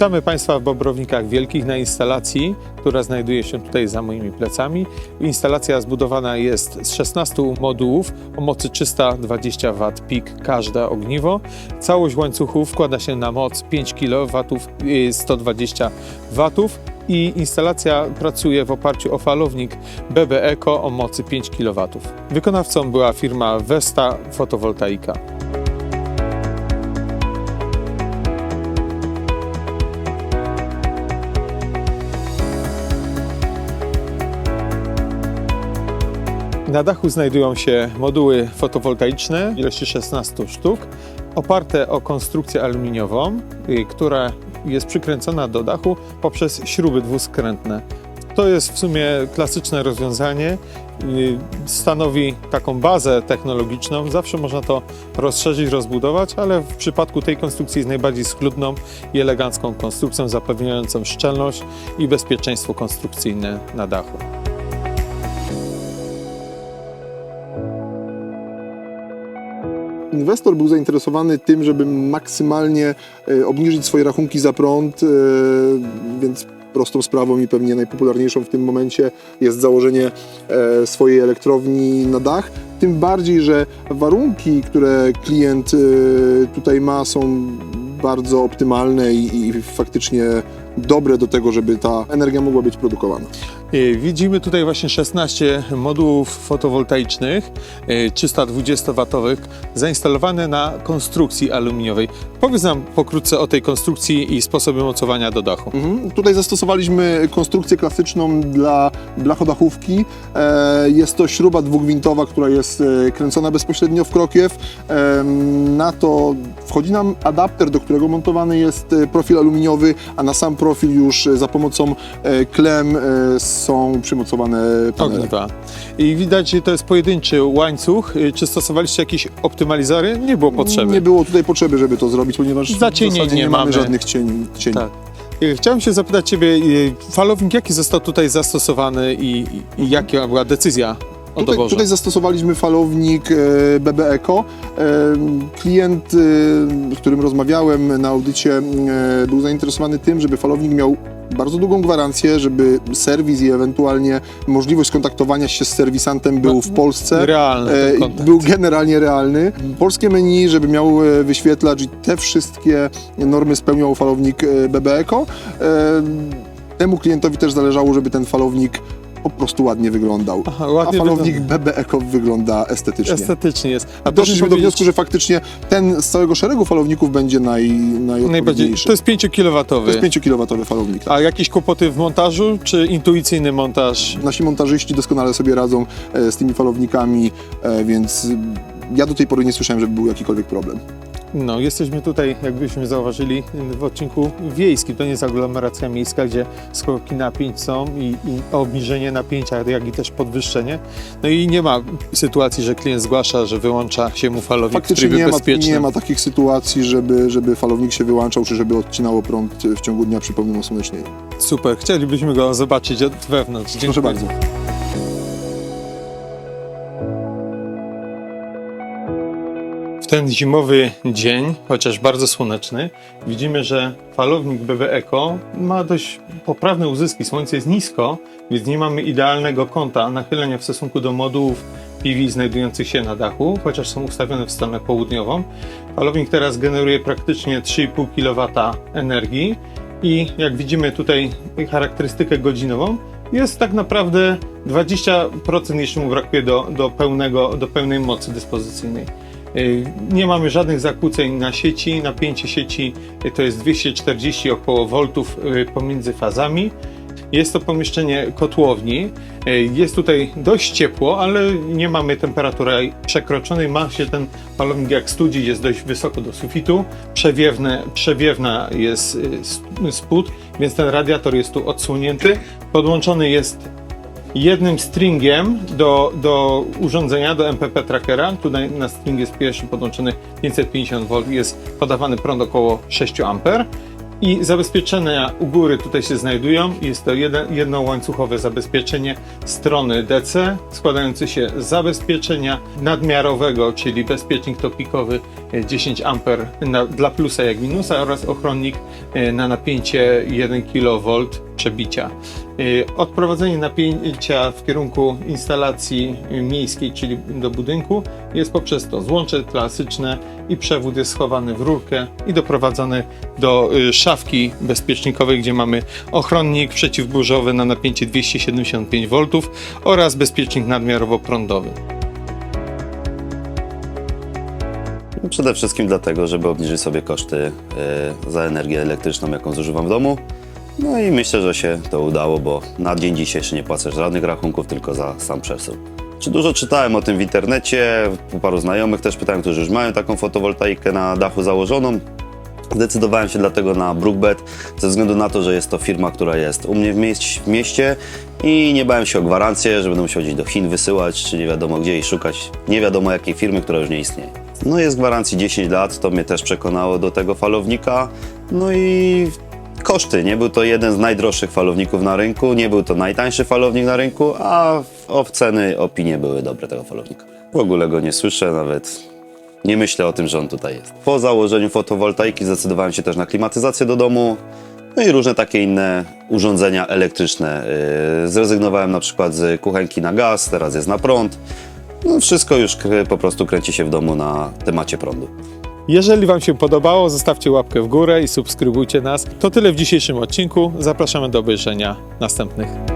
Witamy Państwa w Bobrownikach Wielkich na instalacji, która znajduje się tutaj za moimi plecami. Instalacja zbudowana jest z 16 modułów o mocy 320 W pik każde ogniwo. Całość łańcuchów składa się na moc 5 kW y, 120 W i instalacja pracuje w oparciu o falownik BB Eco o mocy 5 kW. Wykonawcą była firma Vesta Fotowoltaika. Na dachu znajdują się moduły fotowoltaiczne w ilości 16 sztuk, oparte o konstrukcję aluminiową, y, która jest przykręcona do dachu poprzez śruby dwuskrętne. To jest w sumie klasyczne rozwiązanie. y, Stanowi taką bazę technologiczną. Zawsze można to rozszerzyć, rozbudować, ale w przypadku tej konstrukcji jest najbardziej schludną i elegancką konstrukcją, zapewniającą szczelność i bezpieczeństwo konstrukcyjne na dachu. Inwestor był zainteresowany tym, żeby maksymalnie e, obniżyć swoje rachunki za prąd, e, więc prostą sprawą i pewnie najpopularniejszą w tym momencie jest założenie e, swojej elektrowni na dach. Tym bardziej, że warunki, które klient tutaj ma, są bardzo optymalne i faktycznie dobre do tego, żeby ta energia mogła być produkowana. Y, Widzimy tutaj właśnie 16 modułów fotowoltaicznych, y, 320W, zainstalowane na konstrukcji aluminiowej. Powiedz nam pokrótce o tej konstrukcji i sposobie mocowania do dachu. Mhm. Tutaj zastosowaliśmy konstrukcję klasyczną dla blachodachówki. E, Jest to śruba dwugwintowa, która jest e, kręcona bezpośrednio w krokiew. E, Na to wchodzi nam adapter, do którego montowany jest profil aluminiowy, a na sam profil już e, za pomocą e, klem e, są przymocowane panele. Ogniwa. I widać, że to jest pojedynczy łańcuch. Czy stosowaliście jakieś optymalizory? Nie było potrzeby. Nie było tutaj potrzeby, żeby to zrobić, ponieważ Zacienień w zasadzie nie nie mamy mamy. żadnych cieni. cieni. Tak. Chciałem się zapytać Ciebie, falownik jaki został tutaj zastosowany i, i, i jaka była decyzja o Tutaj, tutaj zastosowaliśmy falownik e, BB Eco. E, Klient, e, z którym rozmawiałem na audycie, e, był zainteresowany tym, żeby falownik miał bardzo długą gwarancję, żeby serwis i ewentualnie możliwość skontaktowania się z serwisantem był w Polsce. Realny E, był generalnie realny. Polskie menu, żeby miał e, wyświetlacz i te wszystkie normy spełniał falownik e, BB Eco. E, Temu klientowi też zależało, żeby ten falownik po prostu ładnie wyglądał. Aha, A ładnie falownik wygląda. BB Eco wygląda estetycznie. Estetycznie jest. A Doszliśmy do wniosku, że faktycznie ten z całego szeregu falowników będzie naj, Najbardziej, to jest 5 kW. To jest 5 kW falownik. tak. A jakieś kłopoty w montażu, czy intuicyjny montaż? Nasi montażyści doskonale sobie radzą e, z tymi falownikami, e, więc ja do tej pory nie słyszałem, żeby był jakikolwiek problem. No, jesteśmy tutaj, jakbyśmy zauważyli, w odcinku wiejskim. To nie jest aglomeracja miejska, gdzie skoki napięć są i, i obniżenie napięcia, jak i też podwyższenie. No i nie ma sytuacji, że klient zgłasza, że wyłącza się mu falownik w Faktycznie trybie nie ma, nie ma takich sytuacji, żeby, żeby falownik się wyłączał, czy żeby odcinało prąd w ciągu dnia przy pełnym osłonecznieniu. Super, chcielibyśmy go zobaczyć od wewnątrz. Dziękuję. Proszę bardzo. Ten zimowy dzień, chociaż bardzo słoneczny, widzimy, że falownik BB Eco ma dość poprawne uzyski. Słońce jest nisko, więc nie mamy idealnego kąta nachylenia w stosunku do modułów PV znajdujących się na dachu, chociaż są ustawione w stronę południową. Falownik teraz generuje praktycznie 3,5 kW energii i jak widzimy tutaj charakterystykę godzinową, jest tak naprawdę 20% jeszcze mu brakuje do, do, pełnego, do pełnej mocy dyspozycyjnej. Y, Nie mamy żadnych zakłóceń na sieci. Napięcie sieci y, to jest 240 około voltów y, pomiędzy fazami. Jest to pomieszczenie kotłowni. Jest tutaj dość ciepło, ale nie mamy temperatury przekroczonej. Ma się ten palownik jak studzi, jest dość wysoko do sufitu. Przewiewne, przewiewna jest spód, więc ten radiator jest tu odsunięty. Podłączony jest jednym stringiem do, do urządzenia, do MPP trackera. Tutaj na string jest pierwszy podłączony 550V, jest podawany prąd około 6 A. I zabezpieczenia u góry tutaj się znajdują. Jest to jedno łańcuchowe zabezpieczenie strony DC, składające się z zabezpieczenia nadmiarowego, czyli bezpiecznik topikowy e, 10 A na, dla plusa jak minusa oraz ochronnik e, na napięcie 1 kV przebicia. E, Odprowadzenie napięcia w kierunku instalacji miejskiej, czyli do budynku, jest poprzez to złącze klasyczne i przewód jest schowany w rurkę i doprowadzony do y, szafki bezpiecznikowej, gdzie mamy ochronnik przeciwburzowy na napięcie 275 V oraz bezpiecznik nadmiarowo-prądowy. Przede wszystkim dlatego, żeby obniżyć sobie koszty y, za energię elektryczną, jaką zużywam w domu. No i myślę, że się to udało, bo na dzień dzisiejszy nie płacę żadnych rachunków, tylko za sam przesył. Czy dużo czytałem o tym w internecie, u paru znajomych też pytałem, którzy już mają taką fotowoltaikę na dachu założoną. Zdecydowałem się dlatego na Brookbet, ze względu na to, że jest to firma, która jest u mnie w, mieś- w mieście i nie bałem się o gwarancję, że będę musiał gdzieś do Chin wysyłać, czy nie wiadomo gdzie i szukać nie wiadomo jakiej firmy, która już nie istnieje. No jest gwarancji 10 lat, to mnie też przekonało do tego falownika. No i koszty. Nie był to jeden z najdroższych falowników na rynku, nie był to najtańszy falownik na rynku, a w- o ceny opinie były dobre tego falownika. W ogóle go nie słyszę, nawet nie myślę o tym, że on tutaj jest. Po założeniu fotowoltaiki zdecydowałem się też na klimatyzację do domu, no i różne takie inne urządzenia elektryczne. Yy, Zrezygnowałem na przykład z kuchenki na gaz, teraz jest na prąd. No wszystko już po prostu kręci się w domu na temacie prądu. Jeżeli Wam się podobało, zostawcie łapkę w górę i subskrybujcie nas. To tyle w dzisiejszym odcinku. Zapraszamy do obejrzenia następnych.